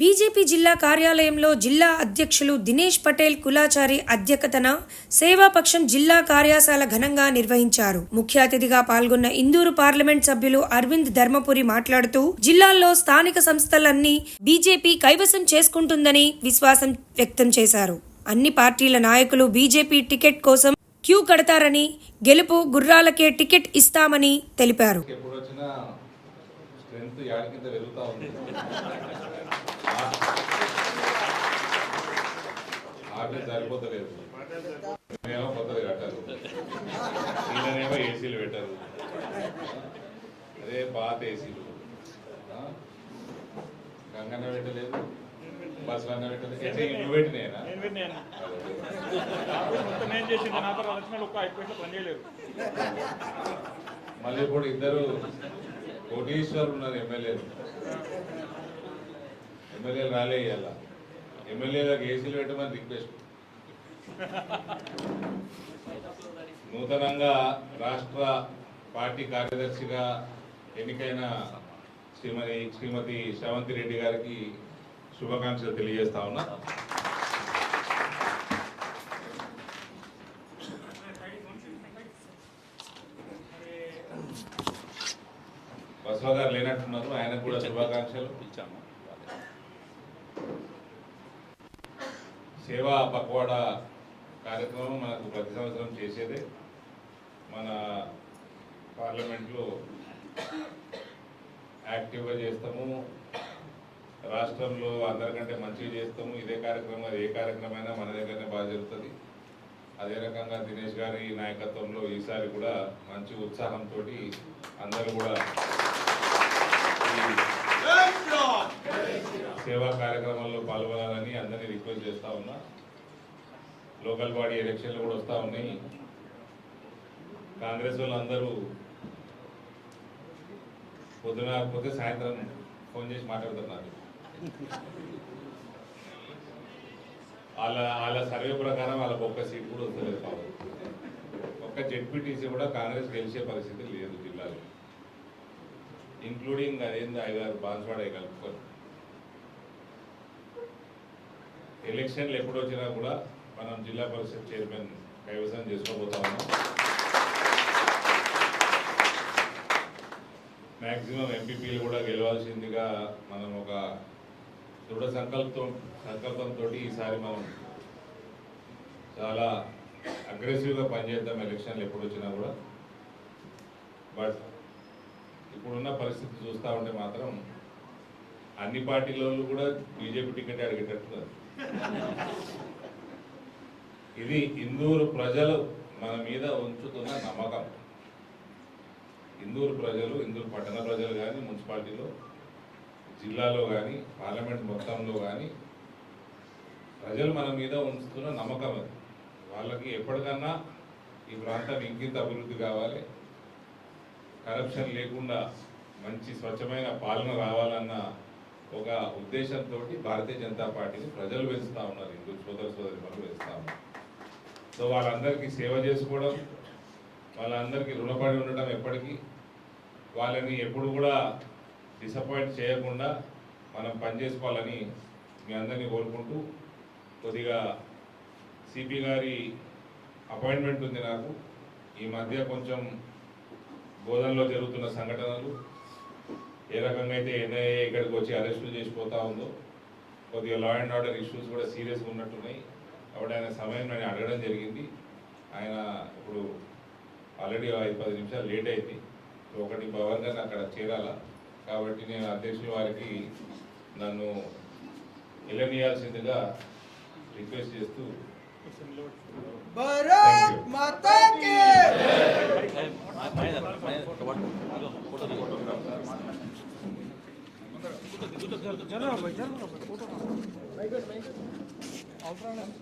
BJP జిల్లా కార్యాలయంలో జిల్లా అధ్యక్షులు దినేష్ పటేల్ కులాచారి అధ్యక్షతన సేవాపక్షం జిల్లా కార్యశాల ఘనంగా నిర్వహించారు. ముఖ్య అతిథిగా పాల్గొన్న ఇందూరు పార్లమెంట్ సభ్యులు అరవింద్ ధర్మపురి మాట్లాడుతూ జిల్లాల్లో స్థానిక సంస్థలన్నీ బీజేపీ కైవసం చేసుకుంటుందని విశ్వాసం వ్యక్తం చేశారు. అన్ని పార్టీల నాయకులు బీజేపీ టికెట్ కోసం క్యూ కడతారని గెలుపు గుర్రాలకే టికెట్ ఇస్తామని తెలిపారు. యాడి కింద పెరుగుతూ ఉంది. ఆర్డర్ సరిపోతలేదు. ఏమో కొత్తది కట్టారు. ఈయననేమో ఏసీలు పెట్టారు. అదే పాత ఏసీలు? గంగన్న పెట్టలేదు. బస్సులు అన్న పెట్టలేదు ఎట్లా చేయలేదు మళ్ళీ ఇప్పుడు ఇద్దరు కోటీశ్వరులు ఉన్నారు ఎమ్మెల్యేలు. ఎమ్మెల్యేలు రాలే ఇవాళ ఎమ్మెల్యేలకు ఏసీలు పెట్టమని రిక్వెస్ట్. నూతనంగా రాష్ట్ర పార్టీ కార్యదర్శిగా ఎన్నికైన శ్రీమతి శ్రీమతి శ్రవంతి రెడ్డి గారికి శుభాకాంక్షలు తెలియజేస్తా ఉన్నా. బసవ గారు లేనట్టున్నారు. ఆయనకు కూడా శుభాకాంక్షలు. సేవా పక్వాడా కార్యక్రమం మనకు ప్రతి సంవత్సరం చేసేదే. మన పార్లమెంట్లో యాక్టివ్గా చేస్తాము. రాష్ట్రంలో అందరికంటే మంచిగా చేస్తాము. ఇదే కార్యక్రమం అది ఏ కార్యక్రమం అయినా మన దగ్గరనే బాగా జరుగుతుంది. అదే రకంగా దినేష్ గారి నాయకత్వంలో ఈసారి కూడా మంచి ఉత్సాహంతో అందరూ కూడా సేవా కార్యక్రమాల్లో పాల్గొనాలని అందరినీ రిక్వెస్ట్ చేస్తా ఉన్నా. లోకల్ బాడీ ఎలక్షన్లు కూడా వస్తూ ఉన్నాయి. కాంగ్రెస్ వాళ్ళందరూ పొద్దున పోతే సాయంత్రం ఫోన్ చేసి మాట్లాడుతున్నారు. వాళ్ళ వాళ్ళ సర్వే ప్రకారం వాళ్ళకి ఒక్క సీట్ కూడా వస్తలేదు. పాపం ఒక్క జెడ్పీటీసీ కూడా కాంగ్రెస్ గెలిచే పరిస్థితి లేదు. ఇంక్లూడింగ్ అదేంది ఐదారు బాన్స్వాడే కలుపుకొని. ఎలక్షన్లు ఎప్పుడు వచ్చినా కూడా మనం జిల్లా పరిషత్ చైర్మన్ కైవసం చేసుకోబోతా ఉన్నాం. మ్యాక్సిమం ఎంపీపీలు కూడా గెలవాల్సిందిగా మనం ఒక దృఢ సంకల్పం సంకల్పంతో ఈసారి మనం చాలా అగ్రెసివ్గా పనిచేద్దాం ఎలక్షన్లు ఎప్పుడు వచ్చినా కూడా. బట్ ఇప్పుడున్న పరిస్థితి చూస్తూ ఉంటే మాత్రం అన్ని పార్టీల కూడా బీజేపీ టికెట్ అడిగేటట్టున్నారు. ఇది ఇందూరు ప్రజలు మన మీద ఉంచుతున్న నమ్మకం. ఇందూరు ప్రజలు ఇందూరు పట్టణ ప్రజలు కానీ మున్సిపాలిటీలో జిల్లాలో కానీ పార్లమెంట్ మొత్తంలో కానీ ప్రజలు మన మీద ఉంచుతున్న నమ్మకం అది. వాళ్ళకి ఎప్పటికన్నా ఈ ప్రాంతం ఇంకింత అభివృద్ధి కావాలి. కరప్షన్ లేకుండా మంచి స్వచ్ఛమైన పాలన రావాలన్న ఒక ఉద్దేశంతో భారతీయ జనతా పార్టీని ప్రజలు పెంచుతా ఉన్నారు హిందూ సోదర సోదరి పనులు పెంచుతా ఉన్నారు. సో వాళ్ళందరికీ సేవ చేసుకోవడం వాళ్ళందరికీ రుణపడి ఉండటం ఎప్పటికీ వాళ్ళని ఎప్పుడు కూడా డిసప్పాయింట్ చేయకుండా మనం పనిచేసుకోవాలని మీ అందరినీ కోరుకుంటూ కొద్దిగా సిపి గారి అపాయింట్మెంట్ ఉంది నాకు. ఈ మధ్య కొంచెం గోదాంలో జరుగుతున్న సంఘటనలు ఏ రకంగా అయితే ఎన్ఐఏ ఇక్కడికి వచ్చి అరెస్టులు చేసిపోతా ఉందో కొద్దిగా లా అండ్ ఆర్డర్ ఇష్యూస్ కూడా సీరియస్గా ఉన్నట్టున్నాయి. కాబట్టి ఆయన సమయం నేను అడగడం జరిగింది. ఆయన ఇప్పుడు ఆల్రెడీ ఐదు పది నిమిషాలు లేట్ అయింది. ఒకటి పవర్గా అక్కడ చేరాలా. కాబట్టి నేను అధ్యక్షుల వారికి నన్ను ఎలనియాల్సిందిగా రిక్వెస్ట్ చేస్తూ భారత్ మాతా అవసరం లేదు